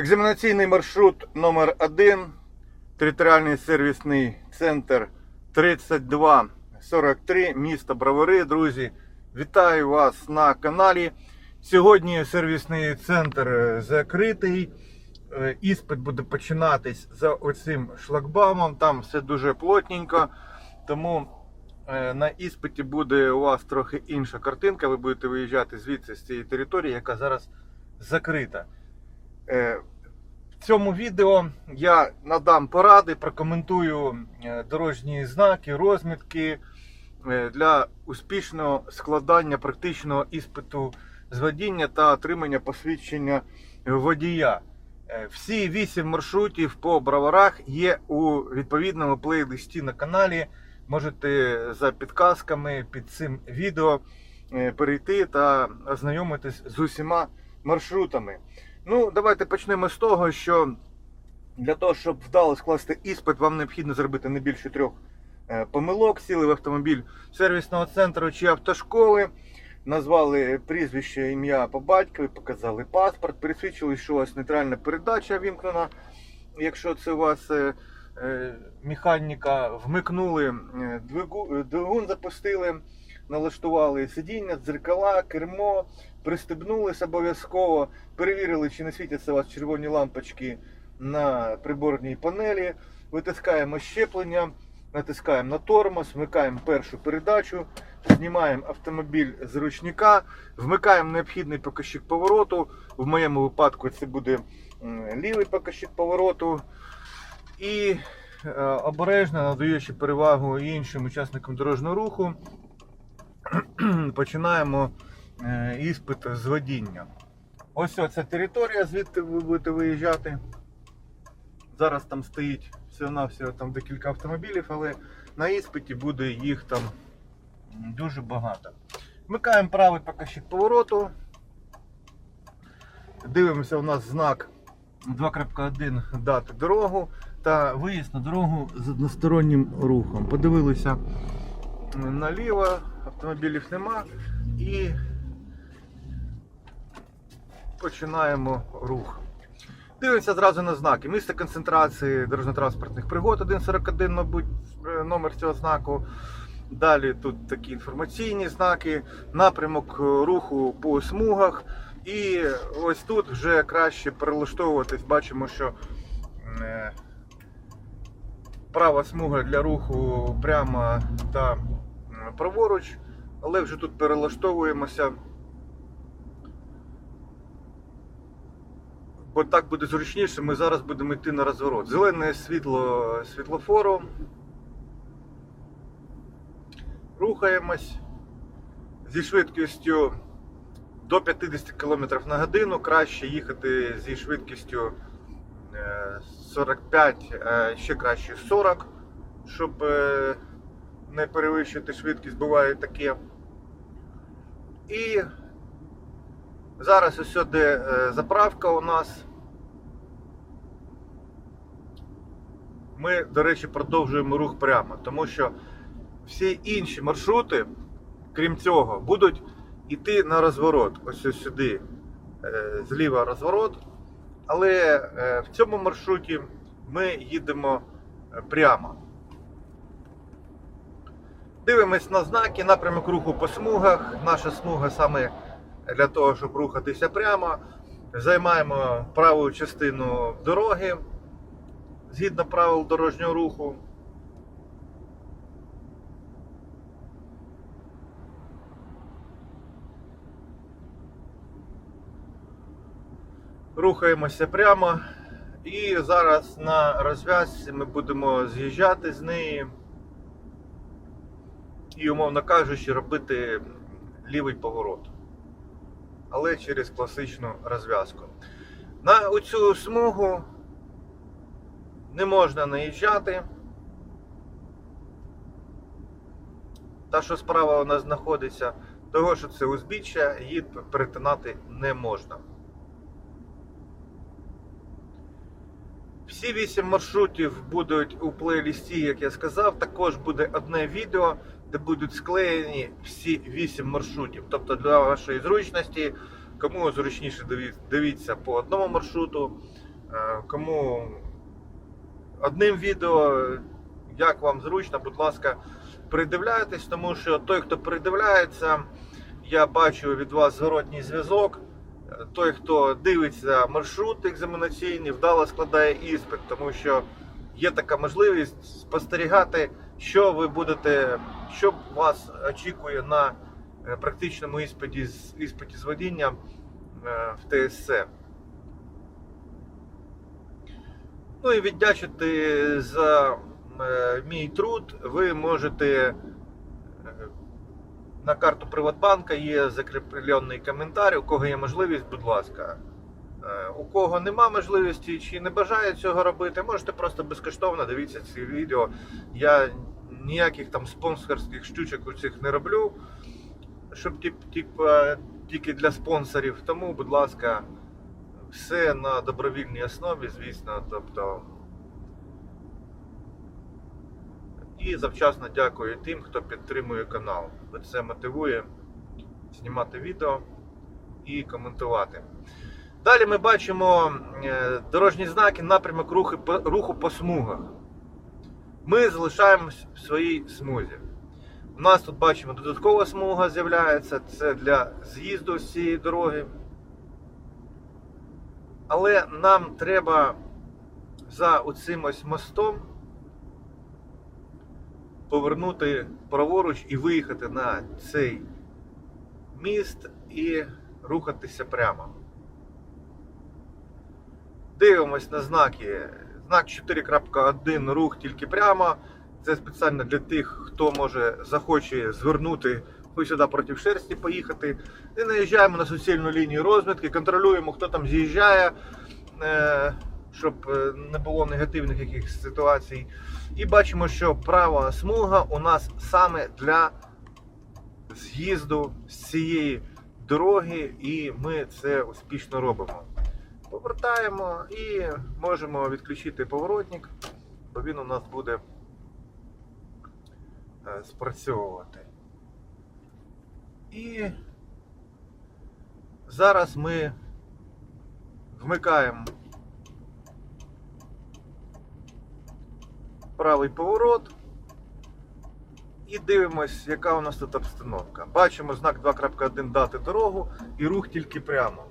Екзаменаційний маршрут номер 1 територіальний сервісний центр 3243, місто Бровари. Друзі, вітаю вас на каналі. Сьогодні сервісний центр е, закритий. Е, Іспит буде починатись за оцим шлагбаумом. Там все дуже плотненько. Тому е, на іспиті буде у вас трохи інша картинка. Ви будете виїжджати звідси з цієї території, яка зараз закрита. В цьому відео я надам поради, прокоментую е, дорожні знаки, розмітки е, для успішного складання практичного іспиту з водіння та отримання посвідчення водія. Е, Всі вісім маршрутів по броварах є у відповідному плейлисті на каналі. Можете за підказками під цим відео перейти та ознайомитись з усіма маршрутами. Ну, давайте почнемо з того, що для того, щоб вдало скласти іспит, вам необхідно зробити не більше трьох е, помилок. Сіли в автомобіль сервісного центру чи автошколи, назвали прізвище, ім'я по батькові, показали паспорт, пересвідчили, що у вас нейтральна передача вімкнена. Якщо це у вас е, е, механіка, вмикнули е, двигу- е, двигун, запустили, налаштували сидіння, дзеркала, кермо, пристебнулись обов'язково, перевірили, чи не світяться у вас червоні лампочки на приборній панелі, витискаємо щеплення, натискаємо на тормоз, вмикаємо першу передачу, знімаємо автомобіль з ручника, вмикаємо необхідний показчик повороту. В моєму випадку це буде лівий показчик повороту. І е, обережно надаючи перевагу іншим учасникам дорожнього руху, починаємо е, іспит з водіння. Ось ця територія, звідти ви будете виїжджати. Зараз там стоїть всього-навсього там декілька автомобілів, але на іспиті буде їх там дуже багато. Вмикаємо правий показчик повороту. Дивимося, у нас знак 2.1 дати дорогу та виїзд на дорогу з одностороннім рухом. Подивилися наліво, автомобілів нема і починаємо рух. Дивимося зразу на знаки. Місце концентрації дорожньо-транспортних пригод 1.41, мабуть, е, номер цього знаку. Далі тут такі інформаційні знаки, напрямок е, руху по смугах. І ось тут вже краще перелаштовуватись. Бачимо, що е, права смуга для руху прямо та праворуч, але вже тут перелаштовуємося. Бо так буде зручніше, ми зараз будемо йти на розворот. Зелене світло світлофору. Рухаємось зі швидкістю до 50 км на годину. Краще їхати зі швидкістю е, 45, а ще краще 40, щоб е, не перевищити швидкість, буває таке. І зараз ось де заправка у нас. Ми, до речі, продовжуємо рух прямо, тому що всі інші маршрути, крім цього, будуть йти на розворот. Ось ось сюди, е, зліва розворот. Але е, в цьому маршруті ми їдемо е, прямо. Дивимось на знаки, напрямок руху по смугах. Наша смуга саме для того, щоб рухатися прямо. Займаємо праву частину дороги згідно правил дорожнього руху. Рухаємося прямо. І зараз на розв'язці ми будемо з'їжджати з неї і, умовно кажучи, робити лівий поворот. Але через класичну розв'язку. На оцю смугу не можна наїжджати. Та, що справа у нас знаходиться, того, що це узбіччя, її перетинати не можна. Всі вісім маршрутів будуть у плейлісті, як я сказав. Також буде одне відео, де будуть склеєні всі вісім маршрутів. Тобто для вашої зручності, кому зручніше дивіться по одному маршруту, Е, Кому одним відео, як вам зручно, будь ласка, придивляйтесь, тому що той, хто придивляється, я бачу від вас зворотній зв'язок. Той, хто дивиться маршрут екзаменаційний, вдало складає іспит, тому що є така можливість спостерігати, що ви будете, що вас очікує на е, практичному іспиті з іспиті з водіння е, в ТСЦ. Ну і віддячити за е, мій труд ви можете на карту Приватбанка є закріплений коментар. У кого є можливість, будь ласка. У кого нема можливості чи не бажає цього робити, можете просто безкоштовно дивіться ці відео. Я ніяких там спонсорських штучок у цих не роблю, щоб тип, тип, тільки для спонсорів. Тому, будь ласка, все на добровільній основі, звісно. Тобто. І завчасно дякую тим, хто підтримує канал. Це мотивує знімати відео і коментувати. Далі ми бачимо е, дорожні знаки, напрямок руху по смугах. Ми залишаємось в своїй смузі. У нас тут бачимо додаткова смуга з'являється, це для з'їзду з цієї дороги. Але нам треба за оцим ось мостом повернути праворуч і виїхати на цей міст і рухатися прямо. Дивимось на знаки. Знак 4.1 рух тільки прямо. Це спеціально для тих, хто може захоче звернути ось сюди проти шерсті поїхати. І наїжджаємо на суцільну лінію розмітки, контролюємо, хто там з'їжджає, е, щоб е, не було негативних якихось ситуацій. І бачимо, що права смуга у нас саме для з'їзду з цієї дороги, і ми це успішно робимо. Повертаємо і можемо відключити поворотник, бо він у нас буде е, спрацьовувати. І зараз ми вмикаємо правий поворот і дивимось, яка у нас тут обстановка. Бачимо знак 2.1 дати дорогу і рух тільки прямо.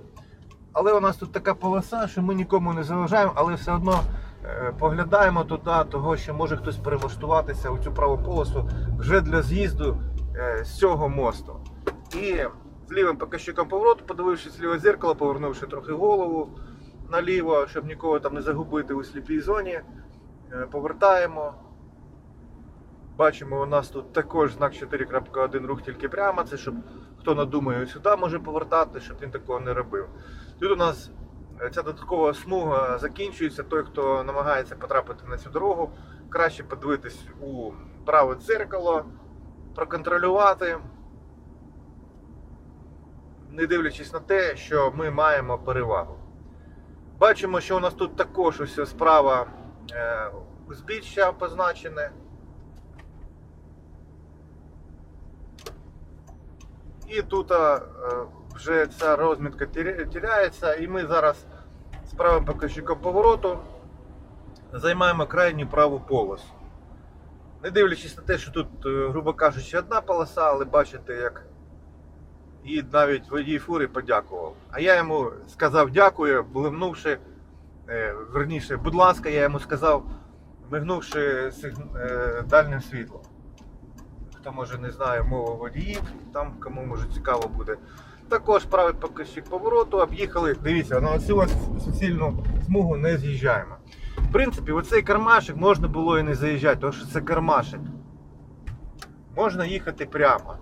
Але у нас тут така полоса, що ми нікому не заважаємо, але все одно е, поглядаємо туди, того, що може хтось перелаштуватися у цю праву полосу вже для з'їзду е, з цього мосту. І з лівим показчиком повороту, подивившись ліве зеркало, повернувши трохи голову наліво, щоб нікого там не загубити у сліпій зоні, е, повертаємо. Бачимо, у нас тут також знак 4.1 рух тільки прямо. Це щоб хто надумає сюди може повертати, щоб він такого не робив. Тут у нас е, ця додаткова смуга закінчується. Той, хто намагається потрапити на цю дорогу, краще подивитись у праве дзеркало, проконтролювати, не дивлячись на те, що ми маємо перевагу. Бачимо, що у нас тут також ось справа е, узбіччя позначене. І тут е, вже ця розмітка тіря- тіряється, і ми зараз з правим показчиком повороту займаємо крайню праву полосу. Не дивлячись на те, що тут, е, грубо кажучи, одна полоса, але бачите, як і навіть водій фури подякував. А я йому сказав дякую, блимнувши, е, верніше, будь ласка, я йому сказав, мигнувши е, дальним світлом хто може не знає мову водіїв, там кому може цікаво буде. Також правий показчик повороту об'їхали. Дивіться, на оцю суцільну смугу не з'їжджаємо. В принципі, оцей кармашик можна було і не заїжджати, тому що це кармашик. Можна їхати прямо.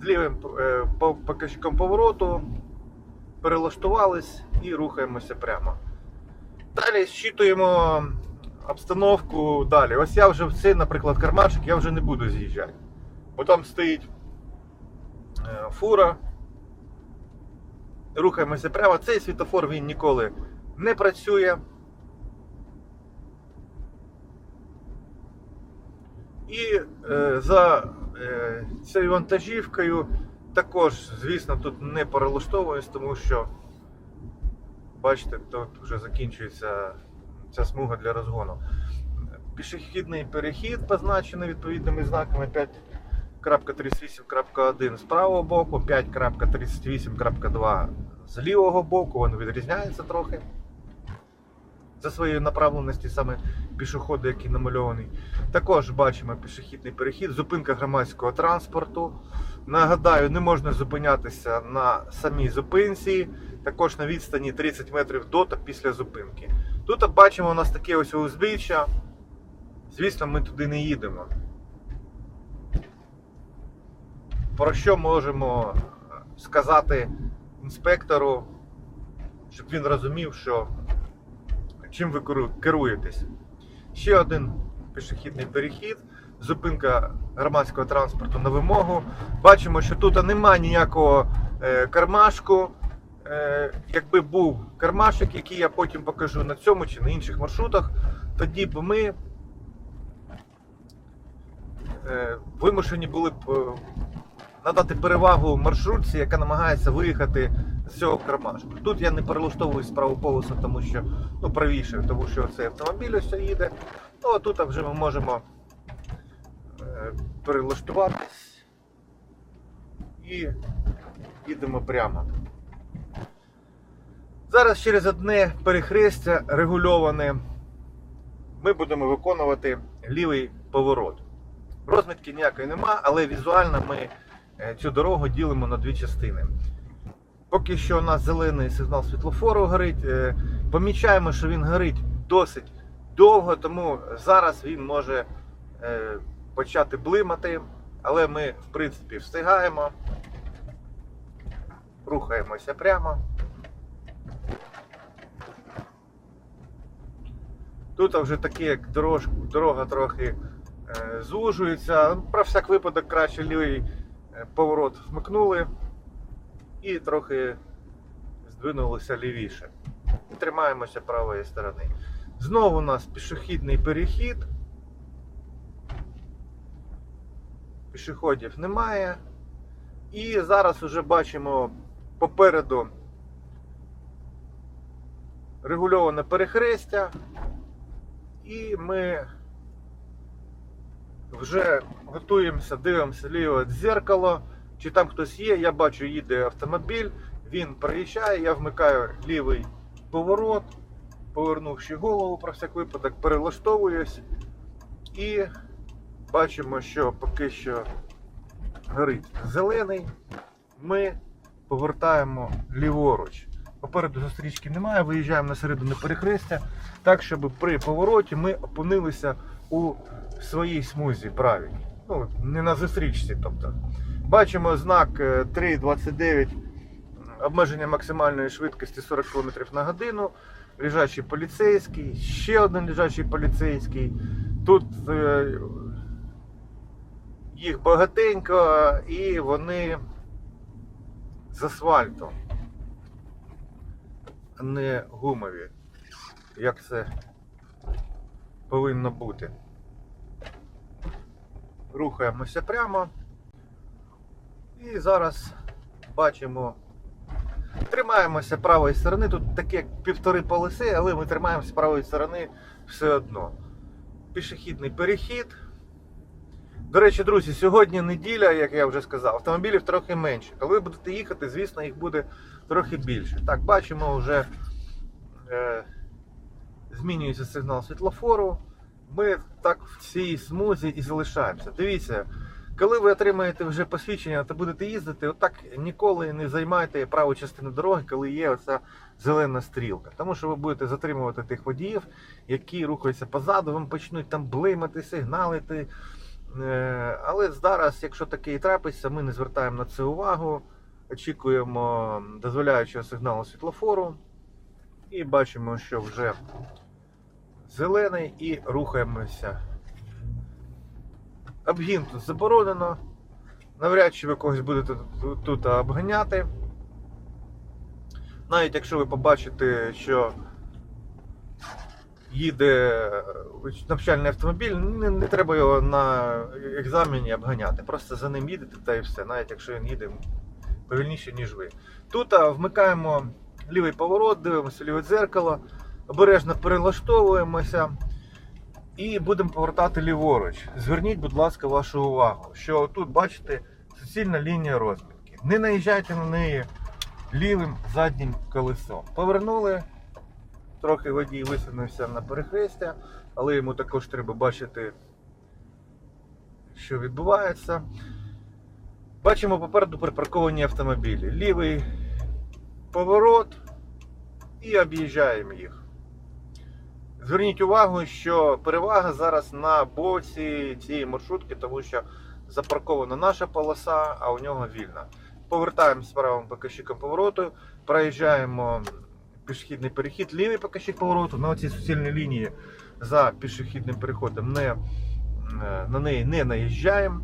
З лівим е, показчиком повороту перелаштувались і рухаємося прямо. Далі зчитуємо обстановку далі. Ось я вже в цей, наприклад, кармашик я вже не буду з'їжджати. Бо там стоїть фура. Рухаємося прямо. Цей світофор він ніколи не працює. І е, за е, цією вантажівкою також, звісно, тут не перелаштовуюсь, тому що бачите, тут вже закінчується ця смуга для розгону. Пішохідний перехід позначений відповідними знаками 5.38.1 з правого боку, 5.38.2 з лівого боку, він відрізняється трохи за своєю направленості саме пішоходу, який намальований. Також бачимо пішохідний перехід, зупинка громадського транспорту. Нагадаю, не можна зупинятися на самій зупинці, також на відстані 30 метрів до та після зупинки. Тут бачимо у нас таке ось узбіччя. Звісно, ми туди не їдемо. Про що можемо сказати інспектору, щоб він розумів, що чим ви керуєтесь. Ще один пішохідний перехід, зупинка громадського транспорту на вимогу. Бачимо, що тут немає ніякого е, кармашку. Е, якби був кармашик, який я потім покажу на цьому чи на інших маршрутах, тоді б ми е, вимушені були б надати перевагу маршрутці, яка намагається виїхати з цього кармашку. Тут я не перелаштовуюсь з правого полосу, тому що ну, правіше, тому що цей автомобіль ось їде. Ну а тут вже ми можемо е, перелаштуватись і їдемо прямо. Зараз через одне перехрестя регульоване ми будемо виконувати лівий поворот. Розмітки ніякої нема, але візуально ми цю дорогу ділимо на дві частини. Поки що у нас зелений сигнал світлофору горить. Е, Помічаємо, що він горить досить довго, тому зараз він може е, почати блимати, але ми, в принципі, встигаємо. Рухаємося прямо. Тут вже таке, як дорога трохи е, звужується. Про всяк випадок краще лівий е, поворот вмикнули і трохи здвинулися лівіше. І тримаємося правої сторони. Знову у нас пішохідний перехід. Пішоходів немає. І зараз вже бачимо попереду регульоване перехрестя. І ми вже готуємося, дивимося ліве дзеркало. Чи там хтось є, я бачу, їде автомобіль, він приїжджає, я вмикаю лівий поворот, повернувши голову про всяк випадок, перелаштовуюсь і бачимо, що поки що горить зелений, ми повертаємо ліворуч. Попереду зустрічки немає, виїжджаємо на середину перехрестя, так, щоб при повороті ми опинилися у своїй смузі правій. Ну, не на зустрічці, тобто. Бачимо знак е, 3.29 обмеження максимальної швидкості 40 км на годину. Лежачий поліцейський, ще один лежачий поліцейський. Тут е, їх багатенько і вони з асфальтом, не гумові, як це повинно бути. Рухаємося прямо. І зараз бачимо, тримаємося правої сторони. Тут таке півтори полоси, але ми тримаємося правої сторони все одно. Пішохідний перехід. До речі, друзі, сьогодні неділя, як я вже сказав, автомобілів трохи менше. Коли ви будете їхати, звісно, їх буде трохи більше. Так, бачимо, вже е, змінюється сигнал світлофору. Ми так в цій смузі і залишаємося. Дивіться, коли ви отримаєте вже посвідчення та будете їздити, отак ніколи не займайте праву частину дороги, коли є оця зелена стрілка. Тому що ви будете затримувати тих водіїв, які рухаються позаду, вам почнуть там блимати, сигналити. Е, Але зараз, якщо таке і трапиться, ми не звертаємо на це увагу, очікуємо дозволяючого сигналу світлофору і бачимо, що вже зелений і рухаємося. Обгін тут заборонено. Навряд чи ви когось будете тут, тут обганяти. Навіть якщо ви побачите, що їде е, навчальний автомобіль, не, не треба його на екзамені обганяти. Просто за ним їдете та і все, навіть якщо він їде повільніше, ніж ви. Тут вмикаємо лівий поворот, дивимося ліве дзеркало, обережно перелаштовуємося і будемо повертати ліворуч. Зверніть, будь ласка, вашу увагу, що тут, бачите, суцільна лінія розмітки. Не наїжджайте на неї лівим заднім колесом. Повернули, трохи водій висунувся на перехрестя, але йому також треба бачити, що відбувається. Бачимо попереду припарковані автомобілі. Лівий поворот і об'їжджаємо їх. Зверніть увагу, що перевага зараз на боці цієї маршрутки, тому що запаркована наша полоса, а у нього вільна. Повертаємо з правим покажчиком повороту, проїжджаємо пішохідний перехід, лівий покажчик повороту. На цій суцільній лінії за пішохідним переходом не, е, на неї не наїжджаємо.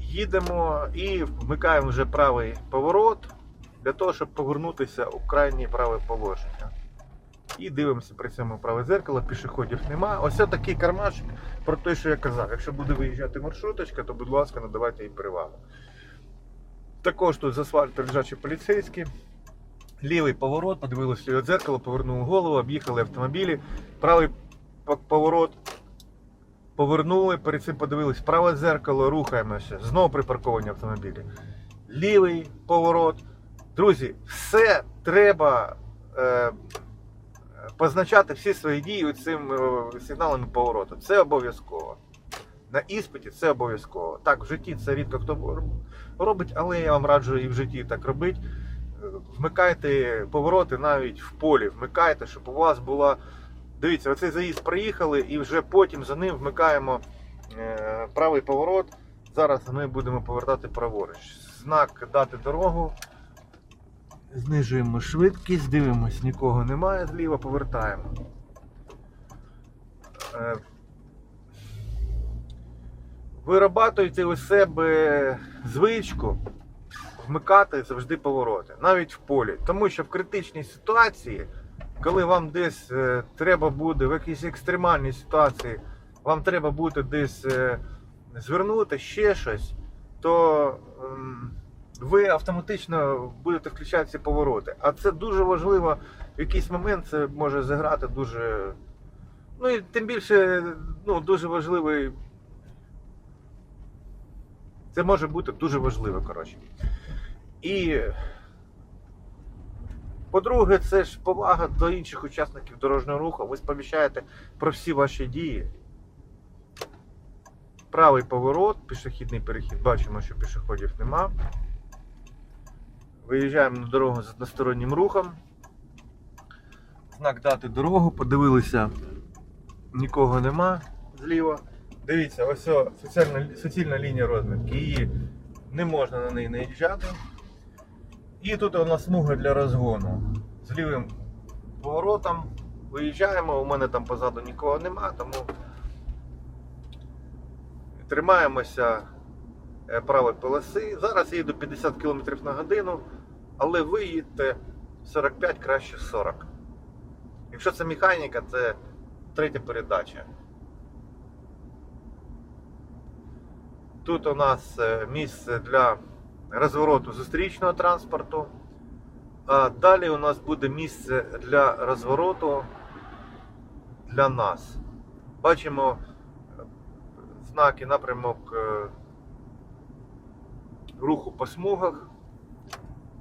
Їдемо і вмикаємо вже правий поворот для того, щоб повернутися у крайнє праве положення. І дивимося при цьому праве зеркало, пішоходів нема. Ось такий кармашик про те, що я казав. Якщо буде виїжджати маршруточка, то будь ласка, надавайте їй перевагу. Також тут з асфальту лежачі поліцейські. Лівий поворот, подивилися ліве дзеркало, повернули голову, об'їхали автомобілі. Правий поворот. Повернули, перед цим подивились праве дзеркало, рухаємося. Знову припарковані автомобілі. Лівий поворот. Друзі, все треба е, позначати всі свої дії цим е, сигналами повороту. Це обов'язково. На іспиті це обов'язково. Так, в житті це рідко хто робить, але я вам раджу і в житті так робити. Вмикайте повороти навіть в полі, вмикайте, щоб у вас була. Дивіться, оцей заїзд проїхали і вже потім за ним вмикаємо е, правий поворот. Зараз ми будемо повертати праворуч. Знак дати дорогу. Знижуємо швидкість, дивимось, нікого немає, зліва повертаємо. Е, Вирабатуйте у себе звичку вмикати завжди повороти, навіть в полі. Тому що в критичній ситуації, коли вам десь е, треба буде в якійсь екстремальній ситуації, вам треба буде десь е, звернути ще щось, то ем, ви автоматично будете включати ці повороти. А це дуже важливо, в якийсь момент це може зіграти дуже. Ну і тим більше ну, дуже важливий. Це може бути дуже важливо, коротше. І по-друге, це ж повага до інших учасників дорожнього руху. Ви сповіщаєте про всі ваші дії. Правий поворот, пішохідний перехід. Бачимо, що пішоходів нема. Виїжджаємо на дорогу з одностороннім рухом. Знак дати дорогу, подивилися, нікого нема зліва. Дивіться, ось о, суцільна, суцільна лінія розмітки. Її не можна на неї наїжджати. І тут у нас смуга для розгону. З лівим поворотом виїжджаємо, у мене там позаду нікого нема, тому тримаємося е, правої полоси. Зараз я їду 50 км на годину, але ви їдете 45, краще 40. Якщо це механіка, це третя передача. Тут у нас е, місце для розвороту зустрічного транспорту. А далі у нас буде місце для розвороту для нас. Бачимо е, знаки напрямок е, руху по смугах.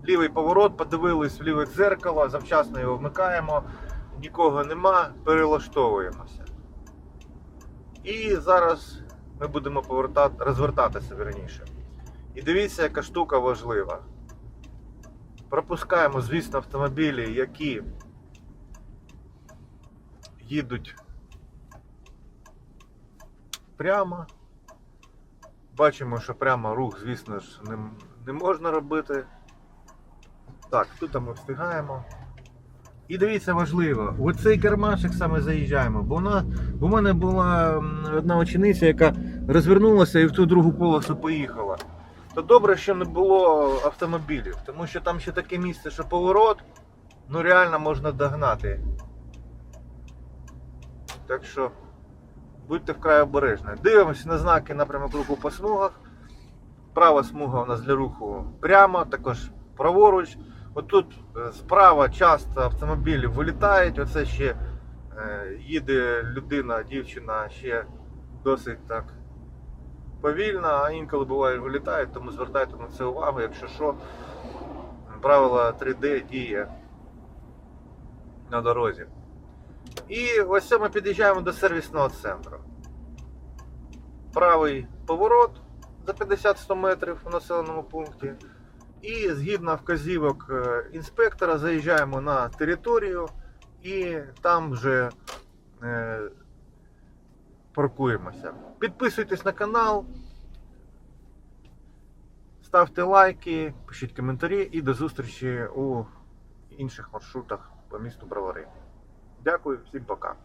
Лівий поворот, подивились в ліве дзеркало, завчасно його вмикаємо, нікого нема, перелаштовуємося. І зараз ми будемо розвертатися верніше. І дивіться, яка штука важлива. Пропускаємо, звісно, автомобілі, які їдуть прямо. Бачимо, що прямо рух, звісно ж, не, не можна робити. Так, тут ми встигаємо. І дивіться важливо, в цей кармашик саме заїжджаємо, бо, вона, в мене була одна учениця, яка розвернулася і в ту другу полосу поїхала. То добре, що не було автомобілів, тому що там ще таке місце, що поворот, ну реально можна догнати. Так що будьте вкрай обережні. Дивимося на знаки напрямок руху по смугах. Права смуга у нас для руху прямо, також праворуч. Отут е, справа часто автомобілі вилітають. Оце ще е, їде людина, дівчина ще досить так повільно, а інколи буває вилітають, тому звертайте на це увагу, якщо що, правило 3D діє на дорозі. І ось це ми під'їжджаємо до сервісного центру. Правий поворот за 50-100 метрів у населеному пункті. І згідно вказівок е, інспектора заїжджаємо на територію і там вже е, паркуємося. Підписуйтесь на канал, ставте лайки, пишіть коментарі і до зустрічі у інших маршрутах по місту Бровари. Дякую, всім пока.